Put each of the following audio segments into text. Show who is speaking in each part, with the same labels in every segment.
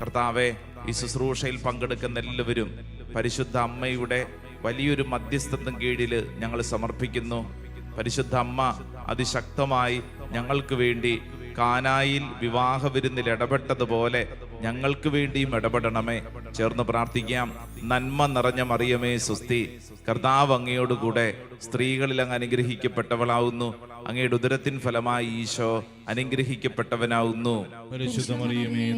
Speaker 1: കർത്താവെ ഈ ശുശ്രൂഷയിൽ പങ്കെടുക്കുന്ന എല്ലാവരും പരിശുദ്ധ അമ്മയുടെ വലിയൊരു മധ്യസ്ഥത്വം കീഴിൽ ഞങ്ങൾ സമർപ്പിക്കുന്നു. പരിശുദ്ധ അമ്മ അതിശക്തമായി ഞങ്ങൾക്ക് വേണ്ടി കാനായിൽ വിവാഹ വിരുന്നിൽ ഇടപെട്ടതുപോലെ ഞങ്ങൾക്ക് വേണ്ടിയും ഇടപെടണമേ. ചേർന്ന് പ്രാർത്ഥിക്കാം. നന്മ നിറഞ്ഞ മറിയമേ സുസ്തി. കർത്താവ് അങ്ങയോടുകൂടെ സ്ത്രീകളിൽ അങ്ങ് അനുഗ്രഹിക്കപ്പെട്ടവളാവുന്നു. അങ്ങയുടെ ഉദരത്തിൻ ഫലമായി ഈശോ അനുഗ്രഹിക്കപ്പെട്ടവനാവുന്നു.
Speaker 2: പരിശുദ്ധ മറിയമേ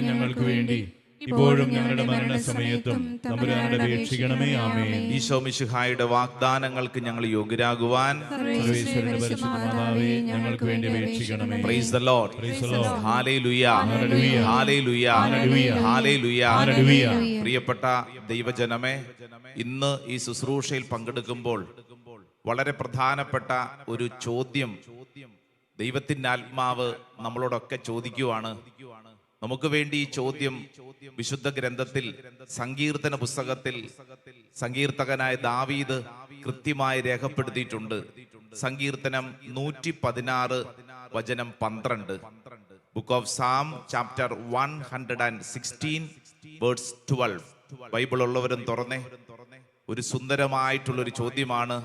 Speaker 2: ഞങ്ങൾക്ക് വേണ്ടി ഇപ്പോഴും ഞങ്ങളുടെ മരണസമയത്തും തമ്പുരാനുടെ അപേക്ഷിക്കണമേ ആമേ
Speaker 1: ഈശോ മിശിഹായുടെ വാഗ്ദാനങ്ങൾക്ക് ഞങ്ങൾ യോഗ്യരാകുവാൻ
Speaker 2: സർവേശ്വരന്റെ പരിശുദ്ധ മാതാവേ ഞങ്ങൾക്ക് വേണ്ടി അപേക്ഷിക്കണമേ.
Speaker 1: Praise the lord. പ്രിയപ്പെട്ട ദൈവജനമേ ഇന്ന് ഈ ശുശ്രൂഷയിൽ പങ്കെടുക്കുമ്പോൾ വളരെ പ്രധാനപ്പെട്ട ഒരു ചോദ്യം ദൈവത്തിന്റെ ആത്മാവ് നമ്മളോടൊക്കെ ചോദിക്കുവാണ്. നമുക്ക് വേണ്ടി ഈ ചോദ്യം വിശുദ്ധ ഗ്രന്ഥത്തിൽ സങ്കീർത്തന പുസ്തകത്തിൽ സങ്കീർത്തകനായ ദാവീദ് കൃത്യമായി രേഖപ്പെടുത്തിയിട്ടുണ്ട്. സങ്കീർത്തനം നൂറ്റി പതിനാറ് വചനം പന്ത്രണ്ട്. Book of Psalm chapter one hundred and sixteen words twelve Bible ഉള്ളവരും തുറന്നേ. ഒരു സുന്ദരമായിട്ടുള്ള ഒരു ചോദ്യമാണ്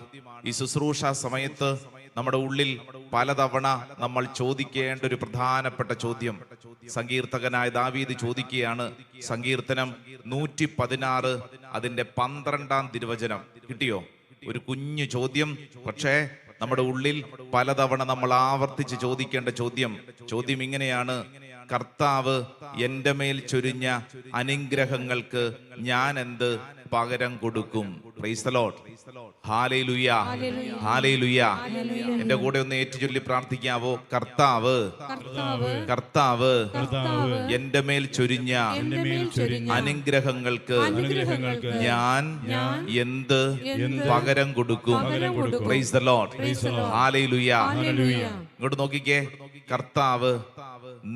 Speaker 1: ഈ ശുശ്രൂഷ സമയത്ത് നമ്മുടെ ഉള്ളിൽ പലതവണ നമ്മൾ ചോദിക്കേണ്ട ഒരു പ്രധാനപ്പെട്ട ചോദ്യം. സങ്കീർത്തകനായ ദാവീദ് ചോദിക്കുകയാണ് സങ്കീർത്തനം നൂറ്റി പതിനാറ് അതിന്റെ പന്ത്രണ്ടാം തിരുവചനം. കിട്ടിയോ? ഒരു കുഞ്ഞു ചോദ്യം. പക്ഷേ നമ്മുടെ ഉള്ളിൽ പലതവണ നമ്മൾ ആവർത്തിച്ച് ചോദിക്കേണ്ട ചോദ്യം. ചോദ്യം ഇങ്ങനെയാണ് കർത്താവ് എന്റെ മേൽ ചൊരിഞ്ഞ അനുഗ്രഹങ്ങൾക്ക് ഞാൻ എന്ത് പകരം കൊടുക്കും? എന്റെ കൂടെ ഒന്ന് ഏറ്റുചൊല്ലി പ്രാർത്ഥിക്കാവോ? കർത്താവ്.
Speaker 2: കർത്താവ്.
Speaker 1: എന്റെ മേൽ ചൊരിഞ്ഞ അനുഗ്രഹങ്ങൾക്ക് ഞാൻ എന്ത് പകരം കൊടുക്കും? ഇങ്ങോട്ട് നോക്കിക്കേ. കർത്താവ്.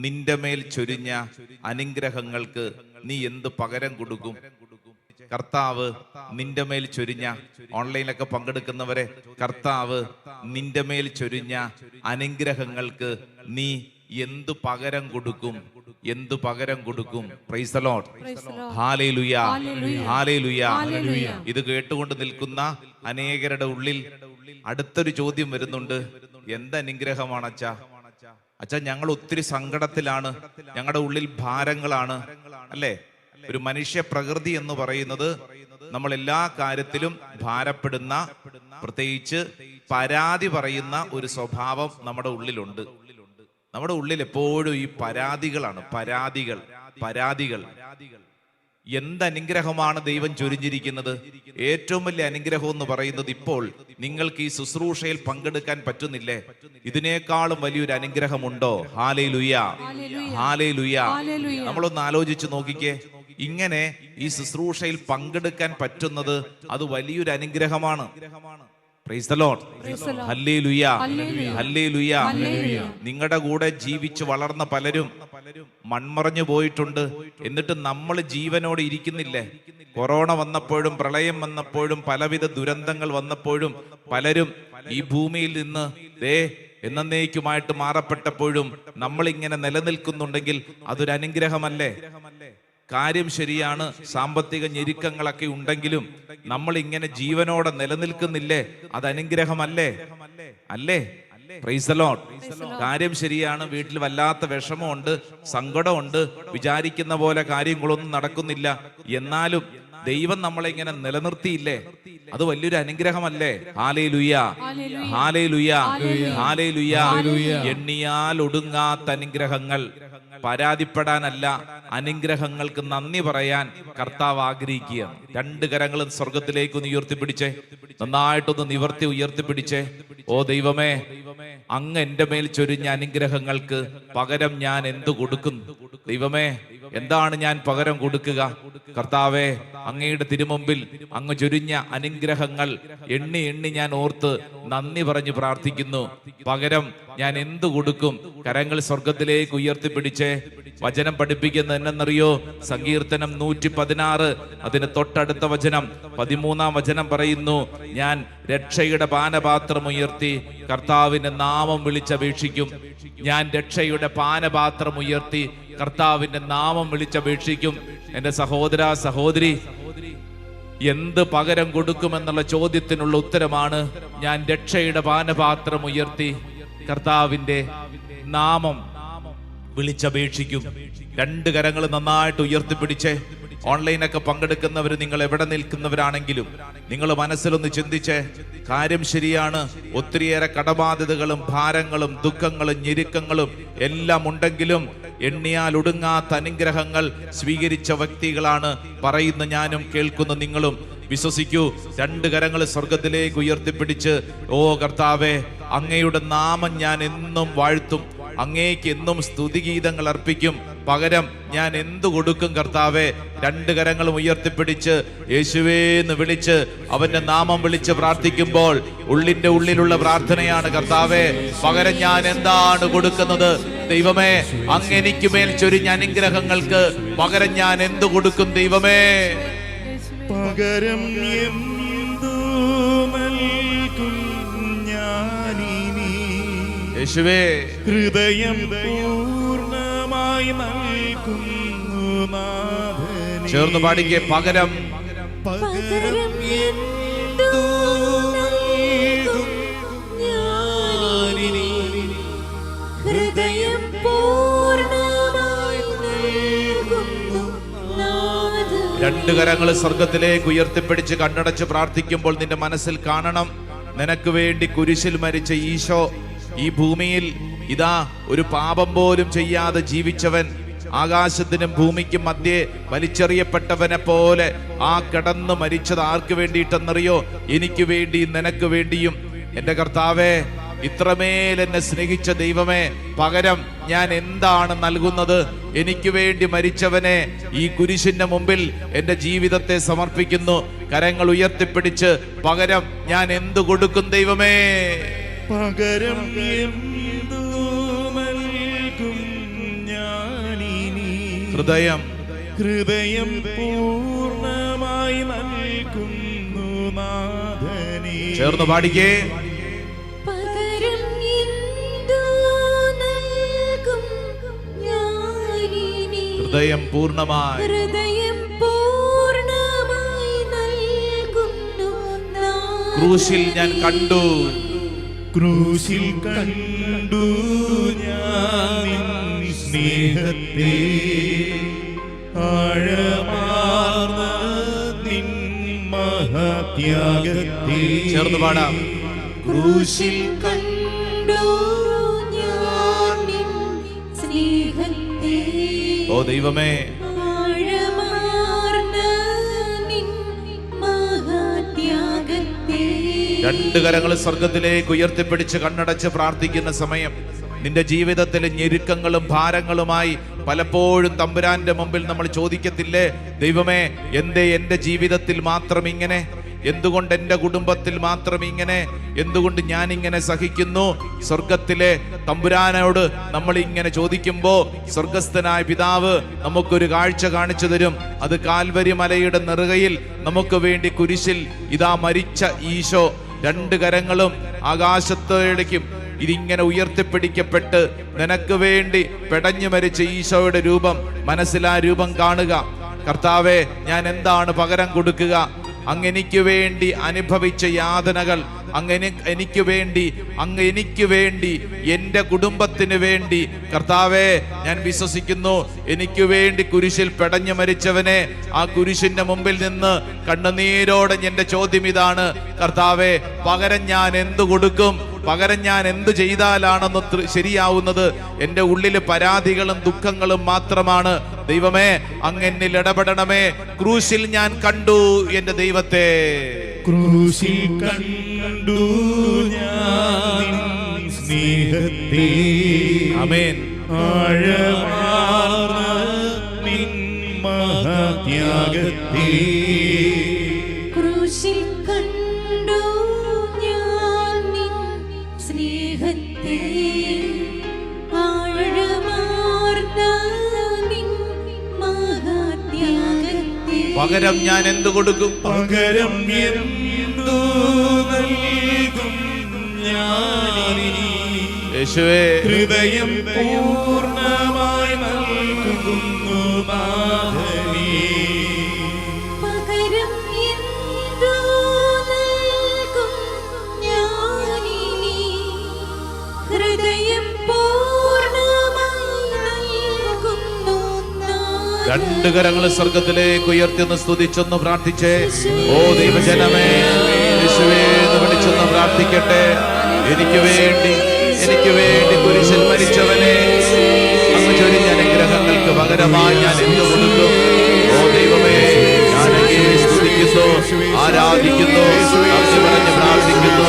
Speaker 1: നിന്റെ മേൽ ചൊരിഞ്ഞ അനുഗ്രഹങ്ങൾക്ക് നീ എന്ത് പകരം കൊടുക്കും? കർത്താവ് നിന്റെ മേൽ ചൊരിഞ്ഞ ഓൺലൈനിലൊക്കെ പങ്കെടുക്കുന്നവരെ കർത്താവ് നിന്റെ മേൽ ചൊരിഞ്ഞ അനുഗ്രഹങ്ങൾക്ക് നീ എന്ത് പകരം കൊടുക്കും? എന്തു പകരം കൊടുക്കും? Praise the lord hallelujah hallelujah ഇത് കേട്ടുകൊണ്ട് നിൽക്കുന്ന അനേകരുടെ ഉള്ളിൽ അടുത്തൊരു ചോദ്യം വരുന്നുണ്ട്. എന്ത് അനുഗ്രഹമാണ് അച്ഛാ? അച്ഛാ ഞങ്ങൾ ഒത്തിരി സങ്കടത്തിലാണ്. ഞങ്ങളുടെ ഉള്ളിൽ ഭാരങ്ങളാണ്. അല്ലേ? ഒരു മനുഷ്യ പ്രകൃതി എന്ന് പറയുന്നത് നമ്മൾ എല്ലാ കാര്യത്തിലും ഭാരപ്പെടുന്ന പ്രത്യേകിച്ച് പരാതി പറയുന്ന ഒരു സ്വഭാവം നമ്മുടെ ഉള്ളിലുണ്ട്. നമ്മുടെ ഉള്ളിൽ എപ്പോഴും ഈ പരാതികളാണ്. പരാതികൾ പരാതികൾ. എന്ത് അനുഗ്രഹമാണ് ദൈവം ചൊരിഞ്ഞിരിക്കുന്നത്? ഏറ്റവും വലിയ അനുഗ്രഹം എന്ന് പറയുന്നത് ഇപ്പോൾ നിങ്ങൾക്ക് ഈ ശുശ്രൂഷയിൽ പങ്കെടുക്കാൻ പറ്റുന്നില്ലേ? ഇതിനേക്കാളും വലിയൊരു അനുഗ്രഹമുണ്ടോ? ഹാലേ ലുയ ഹാലേ ലുയ നമ്മളൊന്ന് ആലോചിച്ച് നോക്കിക്കേ. ഇങ്ങനെ ഈ ശുശ്രൂഷയിൽ പങ്കെടുക്കാൻ പറ്റുന്നത് അത് വലിയൊരു അനുഗ്രഹമാണ്. Praise the Lord. Hallelujah. Hallelujah. നിങ്ങളുടെ കൂടെ ജീവിച്ച് വളർന്ന പലരും മൺമറഞ്ഞു പോയിട്ടുണ്ട്. എന്നിട്ട് നമ്മൾ ജീവനോടെ ഇരിക്കുന്നില്ലേ? കൊറോണ വന്നപ്പോഴും പ്രളയം വന്നപ്പോഴും പലവിധ ദുരന്തങ്ങൾ വന്നപ്പോഴും പലരും ഈ ഭൂമിയിൽ നിന്ന് ദേ എന്നേക്കുമായിട്ട് മാറപ്പെട്ടപ്പോഴും നമ്മൾ ഇങ്ങനെ നിലനിൽക്കുന്നുണ്ടെങ്കിൽ അതൊരു അനുഗ്രഹമല്ലേ? കാര്യം ശരിയാണ് സാമ്പത്തിക ഞെരുക്കങ്ങളൊക്കെ ഉണ്ടെങ്കിലും നമ്മൾ ഇങ്ങനെ ജീവനോടെ നിലനിൽക്കുന്നില്ലേ? അത് അനുഗ്രഹമല്ലേ? അല്ലേ? കാര്യം ശരിയാണ്. വീട്ടിൽ വല്ലാത്ത വിഷമമുണ്ട് സങ്കടമുണ്ട്. വിചാരിക്കുന്ന പോലെ കാര്യങ്ങളൊന്നും നടക്കുന്നില്ല. എന്നാലും ദൈവം നമ്മളെ ഇങ്ങനെ നിലനിർത്തിയില്ലേ? അത് വലിയൊരു അനുഗ്രഹമല്ലേ? ഹാലേ ലുയാ ഹാലേ ലുയാ ഹാലേ ലുയാ എണ്ണിയാൽ ഒടുങ്ങാത്ത അനുഗ്രഹങ്ങൾ. പരാതിപ്പെടാനല്ല അനുഗ്രഹങ്ങൾക്ക് നന്ദി പറയാൻ കർത്താവ് ആഗ്രഹിക്കുക രണ്ട് കരങ്ങളും സ്വർഗത്തിലേക്ക് ഒന്ന് ഉയർത്തിപ്പിടിച്ചേ. നന്നായിട്ടൊന്ന് നിവർത്തി ഉയർത്തിപ്പിടിച്ചേ. ഓ ദൈവമേ അങ്ങ് എന്റെ മേൽ ചൊരിഞ്ഞ അനുഗ്രഹങ്ങൾക്ക് പകരം ഞാൻ എന്തു കൊടുക്കുന്നു? ദൈവമേ എന്താണ് ഞാൻ പകരം കൊടുക്കുക? കർത്താവെ അങ്ങയുടെ തിരുമുമ്പിൽ അങ്ങ് ചൊരിഞ്ഞ അനുഗ്രഹങ്ങൾ എണ്ണി എണ്ണി ഞാൻ ഓർത്ത് നന്ദി പറഞ്ഞു പ്രാർത്ഥിക്കുന്നു. പകരം ഞാൻ എന്തു കൊടുക്കും? കരങ്ങൾ സ്വർഗത്തിലേക്ക് ഉയർത്തിപ്പിടിച്ചേ വചനം പഠിപ്പിക്കുന്ന എന്നെന്നറിയോ സങ്കീർത്തനം നൂറ്റി പതിനാറ് അതിന് തൊട്ടടുത്ത വചനം പതിമൂന്നാം വചനം പറയുന്നു ഞാൻ രക്ഷയുടെ പാനപാത്രം ഉയർത്തി കർത്താവിന്റെ നാമം വിളിച്ചപേക്ഷിക്കും. ഞാൻ രക്ഷയുടെ പാനപാത്രം ഉയർത്തി കർത്താവിന്റെ നാമം വിളിച്ചപേക്ഷിക്കും. എന്റെ സഹോദര സഹോദരി എന്ത് പകരം കൊടുക്കുമെന്നുള്ള ചോദ്യത്തിനുള്ള ഉത്തരമാണ് ഞാൻ രക്ഷയുടെ പാനപാത്രം ഉയർത്തി കർത്താവിന്റെ നാമം വിളിച്ചപേക്ഷിക്കും. രണ്ട് കരങ്ങൾ നന്നായിട്ട് ഉയർത്തിപ്പിടിച്ച്. ഓൺലൈനൊക്കെ പങ്കെടുക്കുന്നവർ നിങ്ങൾ എവിടെ നിൽക്കുന്നവരാണെങ്കിലും നിങ്ങൾ മനസ്സിലൊന്ന് ചിന്തിച്ച് കാര്യം ശരിയാണ്. ഒത്തിരിയേറെ കടബാധ്യതകളും ഭാരങ്ങളും ദുഃഖങ്ങളും ഞെരുക്കങ്ങളും എല്ലാം ഉണ്ടെങ്കിലും എണ്ണിയാൽ ഒടുങ്ങാത്ത അനുഗ്രഹങ്ങൾ സ്വീകരിച്ച വ്യക്തികളാണ് പറയുന്ന ഞാനും കേൾക്കുന്ന നിങ്ങളും. വിശ്വസിക്കൂ രണ്ട് കരങ്ങൾ സ്വർഗത്തിലേക്ക് ഉയർത്തിപ്പിടിച്ച് ഓ കർത്താവേ അങ്ങയുടെ നാമം ഞാൻ എന്നും വാഴ്ത്തും. അങ്ങേക്ക് എന്നും സ്തുതിഗീതങ്ങൾ അർപ്പിക്കും. പകരം ഞാൻ എന്തു കൊടുക്കും കർത്താവെ? രണ്ട് കരങ്ങളും ഉയർത്തിപ്പിടിച്ച് യേശുവേന്ന് വിളിച്ച് അവന്റെ നാമം വിളിച്ച് പ്രാർത്ഥിക്കുമ്പോൾ ഉള്ളിന്റെ ഉള്ളിലുള്ള പ്രാർത്ഥനയാണ് കർത്താവെ പകരം ഞാൻ എന്താണ് കൊടുക്കുന്നത്? ദൈവമേ അങ്ങെനിക്ക് മേൽ ചൊരിഞ്ഞ അനുഗ്രഹങ്ങൾക്ക് പകരം ഞാൻ എന്തു കൊടുക്കും ദൈവമേ?
Speaker 2: പകരം
Speaker 1: യേശുവേ.
Speaker 2: ഹൃദയം പൂർണമായി നൽകുന്നു
Speaker 1: ചേർന്ന് പാടിക്കെ പകരം.
Speaker 2: പകരം
Speaker 3: ഹൃദയം പൂർണമായി നൽകുന്നു
Speaker 1: രണ്ട് കരങ്ങൾ സ്വർഗത്തിലേക്ക് ഉയർത്തിപ്പിടിച്ച് കണ്ണടച്ച് പ്രാർത്ഥിക്കുമ്പോൾ നിന്റെ മനസ്സിൽ കാണണം. നിനക്ക് വേണ്ടി കുരിശിൽ മരിച്ച ഈശോ ഈ ഭൂമിയിൽ ഇതാ ഒരു പാപം പോലും ചെയ്യാതെ ജീവിച്ചവൻ ആകാശത്തിനും ഭൂമിക്കും മധ്യേ വലിച്ചെറിയപ്പെട്ടവനെ പോലെ ആ കിടന്ന് മരിച്ചത് ആർക്ക് വേണ്ടിയിട്ടെന്നറിയോ? എനിക്ക് വേണ്ടി നിനക്ക് വേണ്ടിയും. എന്റെ കർത്താവേ ഇത്രമേൽ എന്നെ സ്നേഹിച്ച ദൈവമേ പകരം ഞാൻ എന്താണ് നൽകുന്നത്? എനിക്ക് വേണ്ടി മരിച്ചവനെ ഈ കുരിശിന്റെ മുമ്പിൽ എന്റെ ജീവിതത്തെ സമർപ്പിക്കുന്നു. കരങ്ങൾ ഉയർത്തിപ്പിടിച്ച് പകരം ഞാൻ എന്തു കൊടുക്കും ദൈവമേ?
Speaker 2: പകരം എന്തു നൽകും ഞാനിനി?
Speaker 1: ഹൃദയം.
Speaker 2: ഹൃദയം പൂർണമായി നൽകുന്നു നാഥനെ.
Speaker 1: ചേർന്ന് പാടിക്കേ? ഹൃദയം പൂർണമായി.
Speaker 3: ഹൃദയം പൂർണമായി നൽകുന്നു.
Speaker 1: ക്രൂശിൽ ഞാൻ കണ്ടു.
Speaker 2: ക്രൂശിൽ കണ്ടു ഞാൻ സ്നേഹത്തെ ആഴമാർന്ന നിൻ മഹത്യാഗത്തെ
Speaker 1: ചേർന്ന് പാടാം.
Speaker 3: ക്രൂശിൽ കണ്ടു ഞാൻ സ്നേഹത്തെ
Speaker 1: ഓ ദൈവമേ രണ്ട് കരങ്ങൾ സ്വർഗത്തിലേക്ക് ഉയർത്തിപ്പിടിച്ച് കണ്ണടച്ച് പ്രാർത്ഥിക്കുന്ന സമയം നിന്റെ ജീവിതത്തിലെ ഞെരുക്കങ്ങളും ഭാരങ്ങളുമായി പലപ്പോഴും തമ്പുരാന്റെ മുമ്പിൽ നമ്മൾ ചോദിക്കത്തില്ലേ? ദൈവമേ എന്തേ എന്റെ ജീവിതത്തിൽ മാത്രം ഇങ്ങനെ? എന്തുകൊണ്ട് എന്റെ കുടുംബത്തിൽ മാത്രം ഇങ്ങനെ? എന്തുകൊണ്ട് ഞാൻ ഇങ്ങനെ സഹിക്കുന്നു? സ്വർഗത്തിലെ തമ്പുരാനോട് നമ്മൾ ഇങ്ങനെ ചോദിക്കുമ്പോൾ സ്വർഗസ്ഥനായ പിതാവ് നമുക്കൊരു കാഴ്ച കാണിച്ചു തരും. അത് കാൽവരി മലയുടെ നെറുകയിൽ നമുക്ക് വേണ്ടി കുരിശിൽ ഇതാ മരിച്ച ഈശോ. രണ്ട് കരങ്ങളും ആകാശത്തേക്കും ഇതിങ്ങനെ ഉയർത്തിപ്പിടിക്കപ്പെട്ട് നിനക്ക് വേണ്ടി പെടഞ്ഞു മരിച്ച ഈശോയുടെ രൂപം മനസ്സിലാ രൂപം കാണുക. കർത്താവെ ഞാൻ എന്താണ് പകരം കൊടുക്കുക? അങ്ങ് എനിക്ക് വേണ്ടി അനുഭവിച്ച യാതനകൾ അങ്ങനെ എനിക്ക് വേണ്ടി അങ്ങ് എനിക്ക് വേണ്ടി എന്റെ കുടുംബത്തിന് വേണ്ടി. കർത്താവേ ഞാൻ വിശ്വസിക്കുന്നു എനിക്ക് വേണ്ടി കുരിശിൽ പെടഞ്ഞു മരിച്ചവനെ ആ കുരിശിന്റെ മുമ്പിൽ നിന്ന് കണ്ണുനീരോടെ എന്റെ ചോദ്യം ഇതാണ്. കർത്താവെ പകരം ഞാൻ എന്തു കൊടുക്കും? പകരം ഞാൻ എന്ത് ചെയ്താലാണെന്ന് ശരിയാവുന്നത് എന്റെ ഉള്ളിൽ പരാതികളും ദുഃഖങ്ങളും മാത്രമാണ്. ദൈവമേ അങ്ങ് എന്നിൽ ഇടപെടണമേ. ക്രൂശിൽ ഞാൻ കണ്ടു എന്റെ ദൈവത്തെ.
Speaker 2: ക്രൂശിൽ കണ്ടു ഞാൻ സ്നേഹത്തെ
Speaker 1: അമേൻ
Speaker 2: ആഴമാർന്ന നിൻ മഹത്യാഗത്തെ
Speaker 1: പകരം ഞാൻ എന്ത് കൊടുക്കും?
Speaker 2: പകരം എന്തു നൽകും ഞാനിനി?
Speaker 1: യേശുവേ.
Speaker 2: ഹൃദയം പൂർണമായി നൽകുന്നു
Speaker 1: രണ്ട് കരങ്ങൾ സ്വർഗത്തിലേക്ക് ഉയർത്തിയൊന്ന് സ്തുതിച്ചൊന്ന് പ്രാർത്ഥിച്ചേ. ഓ ദൈവജനമേ വിശുവേന്ന് വിളിച്ചൊന്ന് പ്രാർത്ഥിക്കട്ടെ. എനിക്ക് വേണ്ടി എനിക്ക് വേണ്ടി കുരിശിൽ മരിച്ചവനെ അങ്ങ് ചൊരിഞ്ഞ അനുഗ്രഹങ്ങൾക്ക് പകരമായി ഞാൻ എന്ത് കൊടുക്കും? ഓ ദൈവമേ ഞാൻ സ്തുതിക്കുന്നു ആരാധിക്കുന്നു പറഞ്ഞ് പ്രാർത്ഥിക്കുന്നു.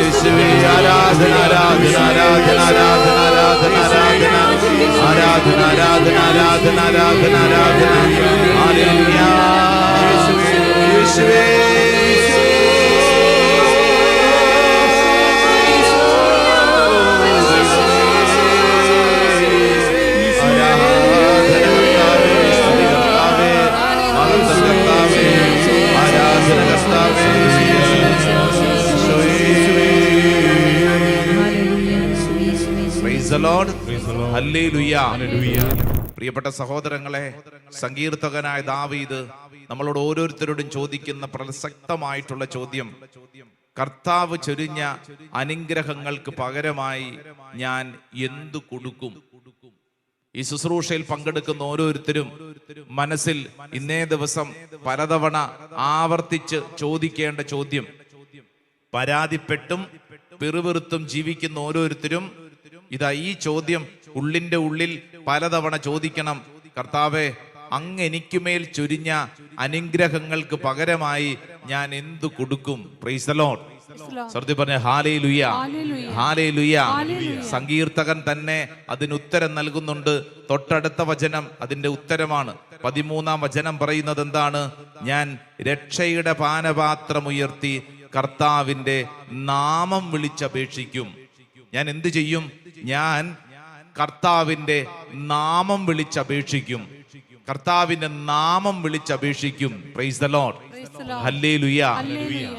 Speaker 1: യേശുവേ ആരാധന ആരാധന ആരാധന ആരാധന ആരാധന ആരാധന. ആരാധന ആരാധന ആരാധന ആരാധന ആരാധന. യേശുവേ. പ്രിയപ്പെട്ട സഹോദരങ്ങളെ സങ്കീർത്തകനായ ദാവീദ് നമ്മളോട് ഓരോരുത്തരോടും ചോദിക്കുന്ന പ്രസക്തമായിട്ടുള്ള ചോദ്യം. കർത്താവ് ചൊരിഞ്ഞ അനുഗ്രഹങ്ങൾക്ക് പകരമായി ഞാൻ എന്തു കൊടുക്കും? ഈ ശുശ്രൂഷയിൽ പങ്കെടുക്കുന്ന ഓരോരുത്തരും മനസ്സിൽ ഇന്നേ ദിവസം പലതവണ ആവർത്തിച്ച് ചോദിക്കേണ്ട ചോദ്യം. പരാതിപ്പെട്ടും പിറുപിറുത്തും ജീവിക്കുന്ന ഓരോരുത്തരും ഇതാ ഈ ചോദ്യം ഉള്ളിന്റെ ഉള്ളിൽ പലതവണ ചോദിക്കണം കർത്താവെ അങ്ങ് എനിക്കുമേൽ ചൊരിഞ്ഞ അനുഗ്രഹങ്ങൾക്ക് പകരമായി ഞാൻ എന്തു കൊടുക്കും? പ്രീസലോൺ സർദി പറഞ്ഞ ഹാലേ ലുയ ഹാലേ ലുയ സങ്കീർത്തകൻ തന്നെ അതിന് ഉത്തരം നൽകുന്നുണ്ട്. തൊട്ടടുത്ത വചനം അതിന്റെ ഉത്തരമാണ്. പതിമൂന്നാം വചനം പറയുന്നത് എന്താണ്? ഞാൻ രക്ഷയുടെ പാനപാത്രം ഉയർത്തി കർത്താവിന്റെ നാമം വിളിച്ചപേക്ഷിക്കും. ഞാൻ എന്ത് ചെയ്യും? ഞാൻ കർത്താവിന്റെ നാമം വിളിച്ചപേക്ഷിക്കും. കർത്താവിന്റെ നാമം വിളിച്ചപേക്ഷിക്കും. പ്രൈസ് ദ ലോർഡ് ഹല്ലേലൂയ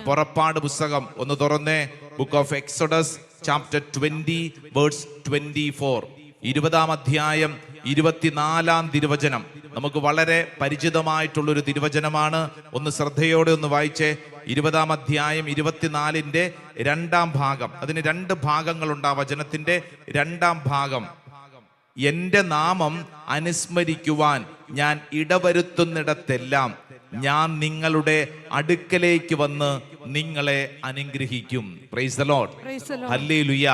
Speaker 1: പുറപ്പാട് പുസ്തകം ഒന്ന് തുറന്നേ. Book of Exodus chapter twenty words twenty four ഇരുപതാം അധ്യായം ഇരുപത്തിനാലാം തിരുവചനം. നമുക്ക് വളരെ പരിചിതമായിട്ടുള്ളൊരു തിരുവചനമാണ്. ഒന്ന് ശ്രദ്ധയോടെ ഒന്ന് വായിച്ചേ. ഇരുപതാം അധ്യായം ഇരുപത്തിനാലിന്റെ രണ്ടാം ഭാഗം. അതിന് രണ്ട് ഭാഗങ്ങളുണ്ട് ആ വചനത്തിന്റെ രണ്ടാം ഭാഗം. എന്റെ നാമം അനുസ്മരിക്കുവാൻ ഞാൻ ഇടവരുത്തുന്നിടത്തെല്ലാം ഞാൻ നിങ്ങളുടെ അടുക്കലേക്ക് വന്ന് നിങ്ങളെ അനുഗ്രഹിക്കും. Praise the lord hallelujah.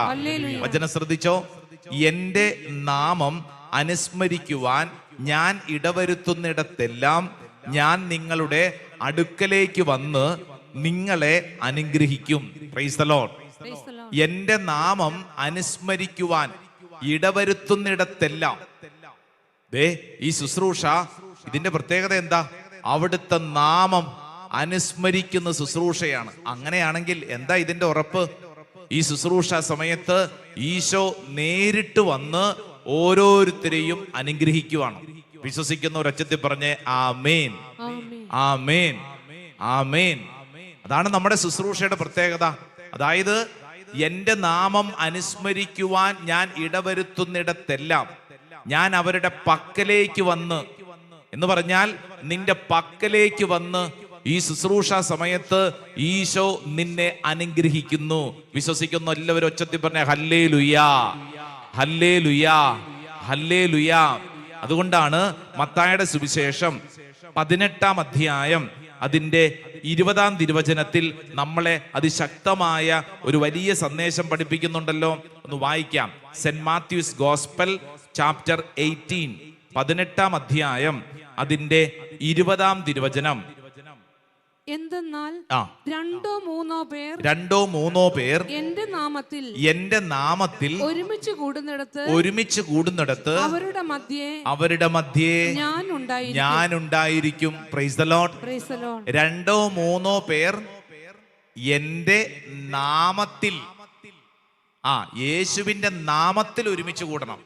Speaker 1: വചനം ശ്രദ്ധിച്ചോ? എന്റെ നാമം അനുസ്മരിക്കുവാൻ ഞാൻ ഇടവരുത്തുന്നിടത്തെല്ലാം ഞാൻ നിങ്ങളുടെ അടുക്കലേക്ക് വന്ന് നിങ്ങളെ അനുഗ്രഹിക്കും. പ്രൈസ് ദ ലോർഡ് എന്റെ നാമം അനുസ്മരിക്കുവാൻ ഇടവരുത്തുന്നിടത്തെല്ലാം. ദേ ഈ ശുശ്രൂഷ ഇതിന്റെ പ്രത്യേകത എന്താ? അവിടുത്തെ നാമം അനുസ്മരിക്കുന്ന ശുശ്രൂഷയാണ്. അങ്ങനെയാണെങ്കിൽ എന്താ ഇതിന്റെ ഉറപ്പ്? ഈ ശുശ്രൂഷ സമയത്ത് ഈശോ നേരിട്ട് വന്ന് ഓരോരുത്തരെയും അനുഗ്രഹിക്കുവാണ്. വിശ്വസിക്കുന്ന ഒരച്ചത്തിൽ പറഞ്ഞ് ആ മേൻ ആ മേൻ ആ മേൻ അതാണ് നമ്മുടെ ശുശ്രൂഷയുടെ പ്രത്യേകത. അതായത് എന്റെ നാമം അനുസ്മരിക്കുവാൻ ഞാൻ ഇടവരുത്തുന്നിടത്തെല്ലാം ഞാൻ അവരുടെ പക്കലേക്ക് വന്ന് എന്ന് പറഞ്ഞാൽ നിന്റെ പക്കലേക്ക് വന്ന് ഈ ശുശ്രൂഷ സമയത്ത് ഈശോ നിന്നെ അനുഗ്രഹിക്കുന്നു. വിശ്വസിക്കുന്നു എല്ലാവരും ഒച്ചത്തിൽ പറഞ്ഞ ഹല്ലേ ലുയാ ഹല്ലേ ലുയാ ഹല്ലേ ലുയാ അതുകൊണ്ടാണ് മത്തായുടെ സുവിശേഷം പതിനെട്ടാം അധ്യായം അതിന്റെ ഇരുപതാം തിരുവചനത്തിൽ നമ്മളെ അതിശക്തമായ ഒരു വലിയ സന്ദേശം പഠിപ്പിക്കുന്നുണ്ടല്ലോ. ഒന്ന് വായിക്കാം. Saint Matthew's gospel chapter eighteen പതിനെട്ടാം അധ്യായം അതിന്റെ ഇരുപതാം തിരുവചനം.
Speaker 4: എന്തെന്നാൽ രണ്ടോ മൂന്നോ പേർ
Speaker 1: രണ്ടോ മൂന്നോ പേർ
Speaker 4: എന്റെ നാമത്തിൽ
Speaker 1: എന്റെ നാമത്തിൽ
Speaker 4: ഒരുമിച്ച് കൂടുന്നിടത്ത്
Speaker 1: ഒരുമിച്ച് കൂടുന്നിടത്ത്
Speaker 4: അവരുടെ മധ്യേ
Speaker 1: അവരുടെ മധ്യേ
Speaker 4: ഞാൻ ഉണ്ടായിരിക്കും
Speaker 1: ഞാൻ ഉണ്ടായിരിക്കും പ്രൈസ്
Speaker 4: Lord.
Speaker 1: രണ്ടോ മൂന്നോ പേർ എന്റെ നാമത്തിൽ ആ യേശുവിന്റെ നാമത്തിൽ ഒരുമിച്ച് കൂടണം.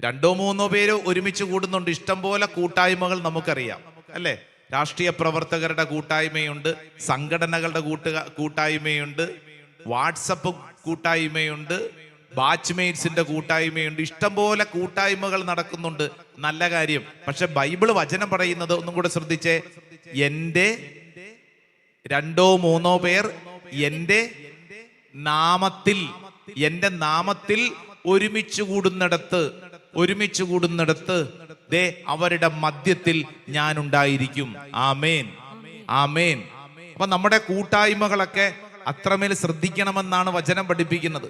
Speaker 1: രണ്ടോ മൂന്നോ പേര് ഒരുമിച്ച് കൂടുന്നുണ്ട്. ഇഷ്ടം പോലെ കൂട്ടായ്മകൾ നമുക്കറിയാം. അല്ലേ? രാഷ്ട്രീയ പ്രവർത്തകരുടെ കൂട്ടായ്മയുണ്ട് സംഘടനകളുടെ കൂട്ട കൂട്ടായ്മയുണ്ട് വാട്സപ്പ് കൂട്ടായ്മയുണ്ട് ബാച്ച്മേറ്റ്സിന്റെ കൂട്ടായ്മയുണ്ട്. ഇഷ്ടംപോലെ കൂട്ടായ്മകൾ നടക്കുന്നുണ്ട്. നല്ല കാര്യം. പക്ഷെ ബൈബിൾ വചനം പറയുന്നത് ഒന്നും കൂടെ ശ്രദ്ധിച്ചേ. എന്റെ രണ്ടോ മൂന്നോ പേർ എന്റെ നാമത്തിൽ എന്റെ നാമത്തിൽ ഒരുമിച്ച് കൂടുന്നിടത്ത് ഒരുമിച്ച് കൂടുന്നിടത്ത് ദേ അവരുടെ മധ്യത്തിൽ ഞാൻ ഉണ്ടായിരിക്കും ആമേൻ. ആമേൻ. അപ്പൊ നമ്മുടെ കൂട്ടായ്മകളൊക്കെ അത്രമേൽ ശ്രദ്ധിക്കണമെന്നാണ് വചനം പഠിപ്പിക്കുന്നത്.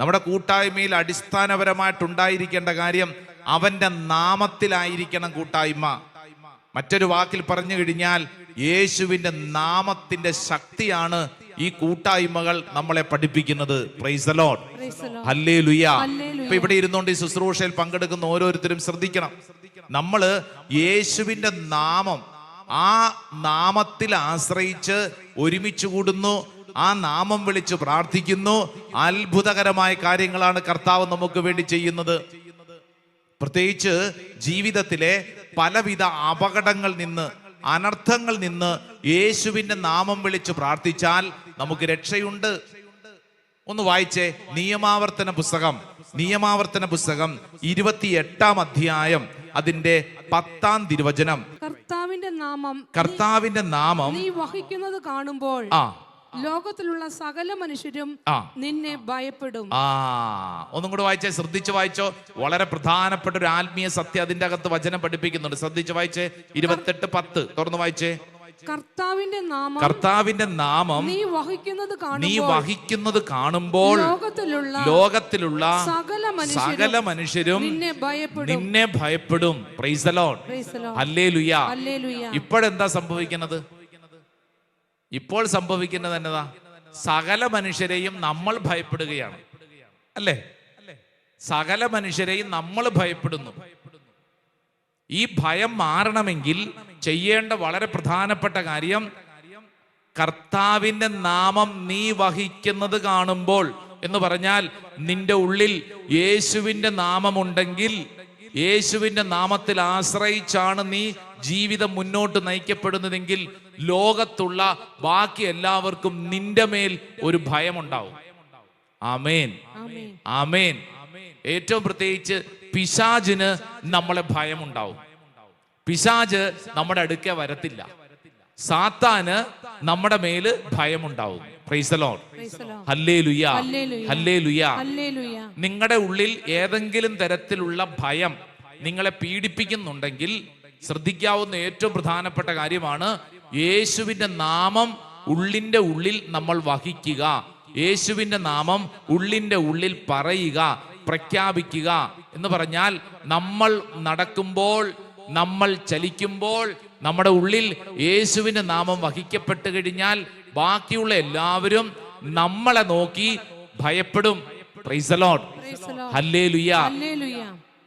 Speaker 1: നമ്മുടെ കൂട്ടായ്മയിൽ അടിസ്ഥാനപരമായിട്ടുണ്ടായിരിക്കേണ്ട കാര്യം അവന്റെ നാമത്തിലായിരിക്കണം കൂട്ടായ്മ. മറ്റൊരു വാക്കിൽ പറഞ്ഞു കഴിഞ്ഞാൽ യേശുവിന്റെ നാമത്തിന്റെ ശക്തിയാണ് ഈ കൂട്ടായ്മകൾ നമ്മളെ പഠിപ്പിക്കുന്നത്. ഇപ്പൊ ഇവിടെ ഇരുന്നുകൊണ്ട് ഈ ശുശ്രൂഷയിൽ പങ്കെടുക്കുന്ന ഓരോരുത്തരും ശ്രദ്ധിക്കണം. നമ്മൾ യേശുവിന്റെ നാമം ആ നാമത്തിൽ ആശ്രയിച്ച് ഒരുമിച്ച് കൂടുന്നു. ആ നാമം വിളിച്ച് പ്രാർത്ഥിക്കുന്നു. അത്ഭുതകരമായ കാര്യങ്ങളാണ് കർത്താവ് നമുക്ക് വേണ്ടി ചെയ്യുന്നത്. പ്രത്യേകിച്ച് ജീവിതത്തിലെ പലവിധ അപകടങ്ങൾ നിന്ന് അനർത്ഥങ്ങൾ നിന്ന് യേശുവിന്റെ നാമം വിളിച്ച് പ്രാർത്ഥിച്ചാൽ നമുക്ക് രക്ഷയുണ്ട്. ഒന്ന് വായിച്ചേ. നിയമാവർത്തന പുസ്തകം. നിയമാവർത്തന പുസ്തകം ഇരുപത്തിയെട്ടാം അധ്യായം അതിന്റെ പത്താം തിരുവചനം.
Speaker 4: കർത്താവിന്റെ നാമം
Speaker 1: കർത്താവിന്റെ നാമം
Speaker 4: നീ വഹിക്കുന്നത് കാണുമ്പോൾ
Speaker 1: ആ.
Speaker 4: ലോകത്തിലുള്ള സകല മനുഷ്യരും. നിന്നെ ഭയപ്പെടും.
Speaker 1: ആ. ഒന്നും കൂടെ വായിച്ചേ ശ്രദ്ധിച്ചു വായിച്ചോ. വളരെ പ്രധാനപ്പെട്ട ഒരു ആത്മീയ സത്യം അതിന്റെ അകത്ത് വചനം പഠിപ്പിക്കുന്നുണ്ട്. ശ്രദ്ധിച്ചു വായിച്ചേ ഇരുപത്തെട്ട് പത്ത്. തുറന്നു വായിച്ചേ.
Speaker 4: കർത്താവിന്റെ നാമം
Speaker 1: കർത്താവിന്റെ നാമം
Speaker 4: നീ വഹിക്കുന്നത്
Speaker 1: നീ വഹിക്കുന്നത് കാണുമ്പോൾ
Speaker 4: ലോകത്തിലുള്ള
Speaker 1: ലോകത്തിലുള്ള
Speaker 4: സകല മനുഷ്യരും
Speaker 1: സകല മനുഷ്യരും
Speaker 4: നിന്നെ ഭയപ്പെടും.
Speaker 1: പ്രൈസലോൺ
Speaker 4: അല്ലേലുയ.
Speaker 1: ഇപ്പോഴെന്താ സംഭവിക്കുന്നത്? ഇപ്പോൾ സംഭവിക്കുന്നത് എന്നതാ? സകല മനുഷ്യരെയും നമ്മൾ ഭയപ്പെടുകയാണ്. അല്ലേ? സകല മനുഷ്യരെയും നമ്മൾ ഭയപ്പെടുന്നു. ഈ ഭയം മാറണമെങ്കിൽ ചെയ്യേണ്ട വളരെ പ്രധാനപ്പെട്ട കാര്യം കർത്താവിന്റെ നാമം നീ വഹിക്കുന്നത് കാണുമ്പോൾ എന്ന് പറഞ്ഞാൽ നിന്റെ ഉള്ളിൽ യേശുവിന്റെ നാമമുണ്ടെങ്കിൽ യേശുവിന്റെ നാമത്തിൽ ആശ്രയിച്ചാണ് നീ ജീവിതം മുന്നോട്ട് നയിക്കപ്പെടുന്നതെങ്കിൽ ലോകത്തുള്ള ബാക്കി എല്ലാവർക്കും നിന്റെ മേൽ ഒരു ഭയമുണ്ടാവും. ആമേൻ.
Speaker 4: ആമേൻ.
Speaker 1: ഏറ്റവും പ്രത്യേകിച്ച് പിശാജിന് നമ്മളെ ഭയമുണ്ടാവും. പിശാജ് നമ്മുടെ അടുക്കെ വരത്തില്ല. സാത്താന് നമ്മുടെ മേൽ ഭയമുണ്ടാവും. പ്രൈസ് ലോഡ്
Speaker 4: Praise the
Speaker 1: ഹല്ലേ ലുയാ. ഹല്ലേ ലുയാ. നിങ്ങളുടെ ഉള്ളിൽ ഏതെങ്കിലും തരത്തിലുള്ള ഭയം നിങ്ങളെ പീഡിപ്പിക്കുന്നുണ്ടെങ്കിൽ ശ്രദ്ധിക്കാവുന്ന ഏറ്റവും പ്രധാനപ്പെട്ട കാര്യമാണ് യേശുവിന്റെ നാമം ഉള്ളിന്റെ ഉള്ളിൽ നമ്മൾ വഹിക്കുക. യേശുവിന്റെ നാമം ഉള്ളിന്റെ ഉള്ളിൽ പറയുക പ്രഖ്യാപിക്കുക എന്ന് പറഞ്ഞാൽ നമ്മൾ നടക്കുമ്പോൾ നമ്മൾ ചലിക്കുമ്പോൾ നമ്മുടെ ഉള്ളിൽ യേശുവിന്റെ നാമം വഹിക്കപ്പെട്ട് കഴിഞ്ഞാൽ ബാക്കിയുള്ള എല്ലാവരും നമ്മളെ നോക്കി ഭയപ്പെടും.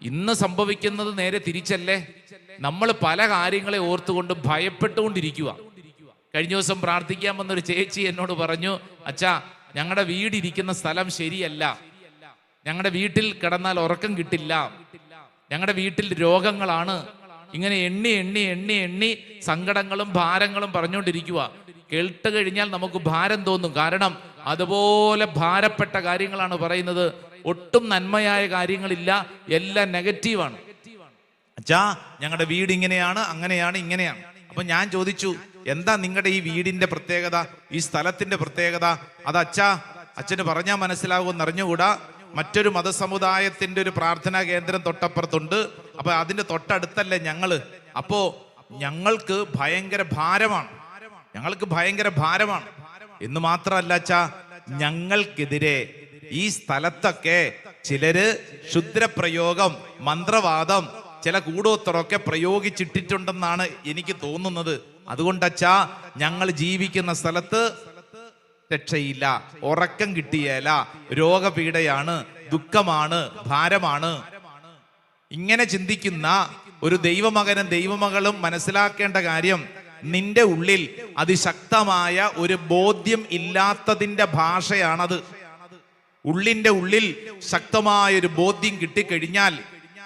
Speaker 1: ഇന്ന് സംഭവിക്കുന്നത് നേരെ തിരിച്ചല്ലേ? നമ്മൾ പല കാര്യങ്ങളെ ഓർത്തുകൊണ്ട് ഭയപ്പെട്ടുകൊണ്ടിരിക്കുക. കഴിഞ്ഞ ദിവസം പ്രാർത്ഥിക്കാൻ വന്നൊരു ചേച്ചി എന്നോട് പറഞ്ഞു അച്ഛാ ഞങ്ങളുടെ വീടിരിക്കുന്ന സ്ഥലം ശരിയല്ല. ഞങ്ങളുടെ വീട്ടിൽ കിടന്നാൽ ഉറക്കം കിട്ടില്ല. ഞങ്ങളുടെ വീട്ടിൽ രോഗങ്ങളാണ്. ഇങ്ങനെ എണ്ണി എണ്ണി എണ്ണി എണ്ണി സങ്കടങ്ങളും ഭാരങ്ങളും പറഞ്ഞുകൊണ്ടിരിക്കുക കേട്ട് കഴിഞ്ഞാൽ നമുക്ക് ഭാരം തോന്നും. കാരണം അതുപോലെ ഭാരപ്പെട്ട കാര്യങ്ങളാണ് പറയുന്നത്. ഒട്ടും നന്മയായ കാര്യങ്ങളില്ല. എല്ലാം നെഗറ്റീവാണ്. അച്ഛാ ഞങ്ങളുടെ വീട് ഇങ്ങനെയാണ് അങ്ങനെയാണ് ഇങ്ങനെയാണ്. അപ്പൊ ഞാൻ ചോദിച്ചു എന്താ നിങ്ങളുടെ ഈ വീടിന്റെ പ്രത്യേകത? ഈ സ്ഥലത്തിന്റെ പ്രത്യേകത? അത് അച്ഛാ അച്ഛന് പറഞ്ഞാൽ മനസ്സിലാകുമെന്ന് അറിഞ്ഞുകൂടാ മറ്റൊരു മതസമുദായത്തിന്റെ ഒരു പ്രാർത്ഥനാ കേന്ദ്രം തൊട്ടപ്പുറത്തുണ്ട്. അപ്പൊ അതിന്റെ തൊട്ടടുത്തല്ലേ ഞങ്ങൾ? അപ്പോ ഞങ്ങൾക്ക് ഭയങ്കര ഭാരമാണ്. ഞങ്ങൾക്ക് ഭയങ്കര ഭാരമാണ്. എന്ന് മാത്രമല്ല ഞങ്ങൾക്കെതിരെ ഈ സ്ഥലത്തൊക്കെ ചിലര് ക്ഷുദ്രപ്രയോഗം മന്ത്രവാദം ചില കൂടോത്തറൊക്കെ പ്രയോഗിച്ചിട്ടിട്ടുണ്ടെന്നാണ് എനിക്ക് തോന്നുന്നത്. അതുകൊണ്ടച്ചാ ഞങ്ങൾ ജീവിക്കുന്ന സ്ഥലത്ത് രക്ഷയില്ല. ഉറക്കം കിട്ടിയേല. രോഗപീഠയാണ് ദുഃഖമാണ് ഭാരമാണ്. ഇങ്ങനെ ചിന്തിക്കുന്ന ഒരു ദൈവമകനും ദൈവമകളും മനസ്സിലാക്കേണ്ട കാര്യം നിന്റെ ഉള്ളിൽ അതിശക്തമായ ഒരു ബോധ്യം ഇല്ലാത്തതിന്റെ ഭാഷയാണത്. ഉള്ളിന്റെ ഉള്ളിൽ ശക്തമായ ഒരു ബോധ്യം കിട്ടിക്കഴിഞ്ഞാൽ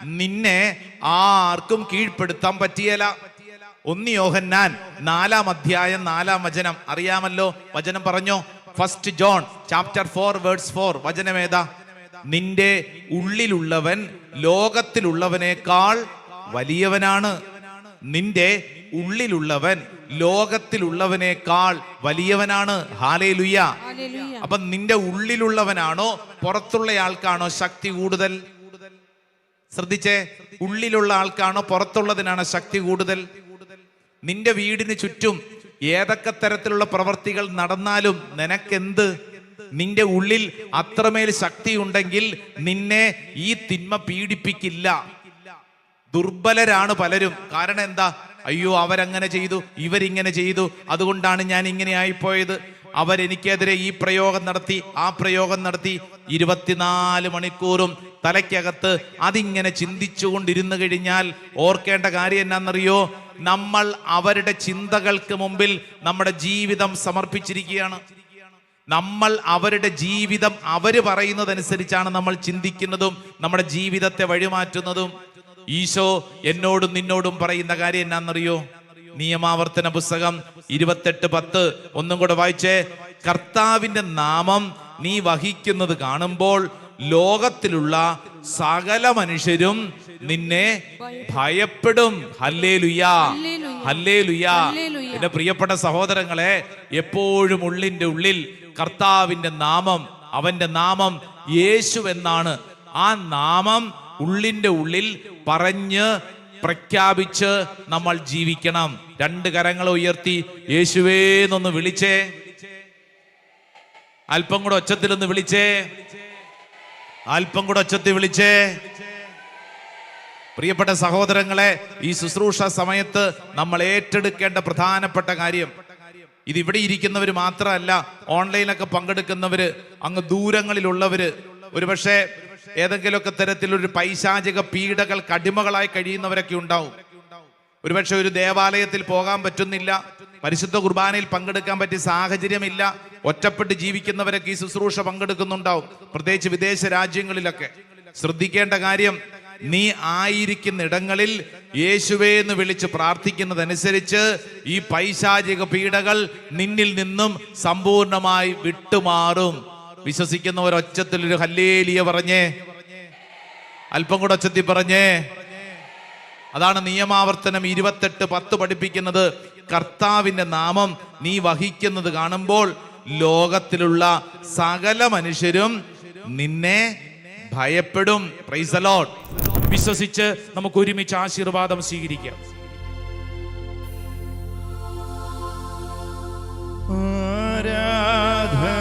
Speaker 1: നിന്നെ ആർക്കും കീഴ്പ്പെടുത്താൻ പറ്റിയല്ല ഒന്ന് യോഹന്നാൻ നാലാം അധ്യായം നാലാം വചനം. അറിയാമല്ലോ? വചനം പറഞ്ഞോ? First John chapter four words four വചനമേതാ നിന്റെ ഉള്ളിലുള്ളവൻ ലോകത്തിലുള്ളവനേക്കാൾ വലിയവനാണ്. നിന്റെ ഉള്ളിലുള്ളവൻ ലോകത്തിലുള്ളവനേക്കാൾ വലിയവനാണ്. ഹാലേ ലുയ
Speaker 4: ഹല്ലേലൂയ
Speaker 1: അപ്പൊ നിന്റെ ഉള്ളിലുള്ളവനാണോ? പുറത്തുള്ള ആൾക്കാണോ ശക്തി കൂടുതൽ? ശ്രദ്ധിച്ചേ. ഉള്ളിലുള്ള ആൾക്കാണോ? പുറത്തുള്ളതിനാണോ ശക്തി കൂടുതൽ? നിന്റെ വീടിന് ചുറ്റും ഏതൊക്കെ തരത്തിലുള്ള പ്രവർത്തികൾ നടന്നാലും നിനക്കെന്ത്? നിന്റെ ഉള്ളിൽ അത്രമേൽ ശക്തി ഉണ്ടെങ്കിൽ നിന്നെ ഈ തിന്മ പീഡിപ്പിക്കില്ല. ദുർബലരാണ് പലരും. കാരണം എന്താ? അയ്യോ അവരങ്ങനെ ചെയ്തു ഇവരിങ്ങനെ ചെയ്തു. അതുകൊണ്ടാണ് ഞാൻ ഇങ്ങനെ ആയിപ്പോയത്. അവരെനിക്കെതിരെ ഈ പ്രയോഗം നടത്തി ആ പ്രയോഗം നടത്തി ഇരുപത്തിനാല് മണിക്കൂറും തലയ്ക്കകത്ത് അതിങ്ങനെ ചിന്തിച്ചുകൊണ്ടിരുന്നു കഴിഞ്ഞാൽ ഓർക്കേണ്ട കാര്യം എന്നാണെന്നറിയോ നമ്മൾ അവരുടെ ചിന്തകൾക്ക് മുമ്പിൽ നമ്മുടെ ജീവിതം സമർപ്പിച്ചിരിക്കുകയാണ്. നമ്മൾ അവരുടെ ജീവിതം അവർ പറയുന്നതനുസരിച്ചാണ് നമ്മൾ ചിന്തിക്കുന്നതും നമ്മുടെ ജീവിതത്തെ വഴിമാറ്റുന്നതും. ഈശോ എന്നോടും നിന്നോടും പറയുന്ന കാര്യം എന്നാന്നറിയോ? നിയമാവർത്തന പുസ്തകം ഇരുപത്തെട്ട് പത്ത്. ഒന്നും കൂടെ വായിച്ചേ. കർത്താവിന്റെ നാമം നീ വഹിക്കുന്നത് കാണുമ്പോൾ ലോകത്തിലുള്ള സകല മനുഷ്യരും നിന്നെ ഭയപ്പെടും. ഹല്ലേ ലുയാ ഹല്ലേ ലുയാ
Speaker 4: ഹല്ലേലൂയ.
Speaker 1: എന്റെ പ്രിയപ്പെട്ട സഹോദരങ്ങളെ എപ്പോഴും ഉള്ളിന്റെ ഉള്ളിൽ കർത്താവിന്റെ നാമം അവന്റെ നാമം യേശു എന്നാണ്. ആ നാമം ഉള്ളിന്റെ ഉള്ളിൽ പറഞ്ഞ് പ്രഖ്യാപിച്ച് നമ്മൾ ജീവിക്കണം. രണ്ട് കരങ്ങൾ ഉയർത്തി യേശുവേന്നൊന്ന് വിളിച്ചേ. അല്പം കൂടെ ഒച്ചത്തിലൊന്ന് വിളിച്ചേ. അല്പം കൂടെ ഒച്ചത്തി വിളിച്ചേ. പ്രിയപ്പെട്ട സഹോദരങ്ങളെ ഈ ശുശ്രൂഷ സമയത്ത് നമ്മൾ ഏറ്റെടുക്കേണ്ട പ്രധാനപ്പെട്ട കാര്യം ഇത് ഇവിടെ ഇരിക്കുന്നവർ മാത്രമല്ല ഓൺലൈനൊക്കെ പങ്കെടുക്കുന്നവര് അങ്ങ് ദൂരങ്ങളിലുള്ളവര്. ഒരുപക്ഷെ ഏതെങ്കിലുമൊക്കെ തരത്തിലൊരു പൈശാചിക പീഡകൾ കടിമകളായി കഴിയുന്നവരൊക്കെ ഉണ്ടാവും. ഒരുപക്ഷെ ഒരു ദേവാലയത്തിൽ പോകാൻ പറ്റുന്നില്ല പരിശുദ്ധ കുർബാനയിൽ പങ്കെടുക്കാൻ പറ്റിയ സാഹചര്യമില്ല ഒറ്റപ്പെട്ട് ജീവിക്കുന്നവരൊക്കെ ഈ ശുശ്രൂഷ പങ്കെടുക്കുന്നുണ്ടാവും. പ്രത്യേകിച്ച് വിദേശ രാജ്യങ്ങളിലൊക്കെ. ശ്രദ്ധിക്കേണ്ട കാര്യം നീ ആയിരിക്കുന്ന ഇടങ്ങളിൽ യേശുവേ എന്ന് വിളിച്ച് പ്രാർത്ഥിക്കുന്നതനുസരിച്ച് ഈ പൈശാചിക പീഡകൾ നിന്നിൽ നിന്നും സമ്പൂർണമായി വിട്ടുമാറും. വിശ്വസിക്കുന്നവർ ഒച്ചത്തിൽ ഒരു ഹല്ലേലിയ പറഞ്ഞേ. അല്പം കൂടെ ഒച്ചത്തിൽ പറഞ്ഞേ. അതാണ് നിയമാവർത്തനം ഇരുപത്തെട്ട് പത്ത് പഠിപ്പിക്കുന്നത്. കർത്താവിന്റെ നാമം നീ വഹിക്കുന്നത് കാണുമ്പോൾ ലോകത്തിലുള്ള സകല മനുഷ്യരും നിന്നെ ഭയപ്പെടും. പ്രൈസലോട്ട് വിശ്വസിച്ച് നമുക്ക് ഒരുമിച്ച് ആശീർവാദം സ്വീകരിക്കാം.
Speaker 2: ആരാധന